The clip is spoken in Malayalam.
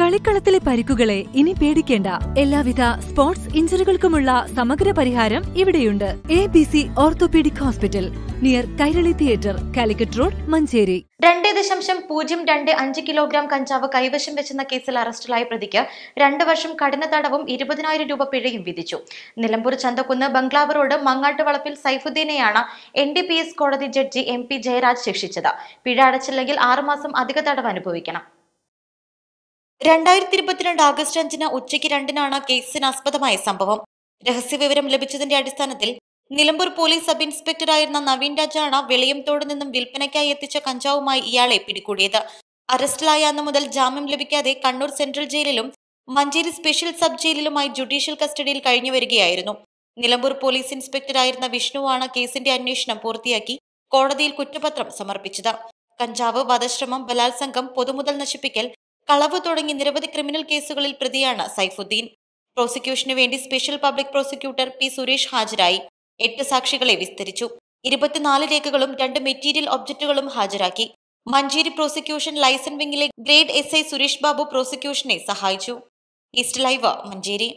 കളിക്കളത്തിലെ പരിക്കുകളെ ഇനി പേടിക്കേണ്ട. എല്ലാവിധ സ്പോർട്സ് ഇഞ്ചറികൾക്കുമുള്ള സമഗ്ര പരിഹാരം ഇവിടെയുണ്ട്. A B C orthopaedic hospital near Kairali theatre Calicut road Manjeri. രണ്ട് ദശാംശം പൂജ്യം രണ്ട് അഞ്ച് കിലോഗ്രാം കഞ്ചാവ് കൈവശം വെച്ചെന്ന കേസിൽ അറസ്റ്റിലായ പ്രതിക്ക് രണ്ട് വർഷം കഠിന തടവും ഇരുപതിനായിരം രൂപ പിഴയും വിധിച്ചു. നിലമ്പൂർ ചന്തക്കുന്ന് ബംഗ്ലാവ് റോഡ് മങ്ങാട്ട് വളപ്പിൽ സൈഫുദ്ദീനെയാണ് എൻ ഡി പി എസ് കോടതി ജഡ്ജി എം പി ജയരാജ് ശിക്ഷിച്ചത്. പിഴ അടച്ചില്ലെങ്കിൽ ആറുമാസം അധിക തടവ് അനുഭവിക്കണം. രണ്ടായിരത്തി ഇരുപത്തിരണ്ട് ആഗസ്റ്റ് അഞ്ചിന് ഉച്ചയ്ക്ക് രണ്ടിനാണ് കേസിന് ആസ്പദമായ സംഭവം. രഹസ്യവിവരം ലഭിച്ചതിന്റെ അടിസ്ഥാനത്തിൽ നിലമ്പൂർ പോലീസ് സബ് ഇൻസ്പെക്ടറായിരുന്ന നവീൻ രാജാണ് വെളിയംതോട് നിന്നും വിൽപ്പനയ്ക്കായി എത്തിച്ച കഞ്ചാവുമായി ഇയാളെ പിടികൂടിയത്. അറസ്റ്റിലായ അന്ന് മുതൽ ജാമ്യം ലഭിക്കാതെ കണ്ണൂർ സെൻട്രൽ ജയിലിലും മഞ്ചേരി സ്പെഷ്യൽ സബ് ജയിലിലുമായി ജുഡീഷ്യൽ കസ്റ്റഡിയിൽ കഴിഞ്ഞു വരികയായിരുന്നു നിലമ്പൂർ പോലീസ് ഇൻസ്പെക്ടറായിരുന്ന വിഷ്ണുവാണ് കേസിന്റെ അന്വേഷണം പൂർത്തിയാക്കി കോടതിയിൽ കുറ്റപത്രം സമർപ്പിച്ചത്. കഞ്ചാവ് വധശ്രമം ബലാത്സംഗം പൊതുമുതൽ നശിപ്പിക്കൽ കളവ് തുടങ്ങി നിരവധി ക്രിമിനൽ കേസുകളിൽ പ്രതിയാണ് സൈഫുദ്ദീൻ. പ്രോസിക്യൂഷനു വേണ്ടി special public prosecutor P Suresh ഹാജരായി. എട്ട് സാക്ഷികളെ വിസ്തരിച്ചു. ഇരുപത്തിനാല് രേഖകളും രണ്ട് മെറ്റീരിയൽ ഒബ്ജക്റ്റുകളും ഹാജരാക്കി. Manjeri prosecution licence വിംഗിലെ grade S I Suresh Babu പ്രോസിക്യൂഷനെ സഹായിച്ചു. East Live Manjeri.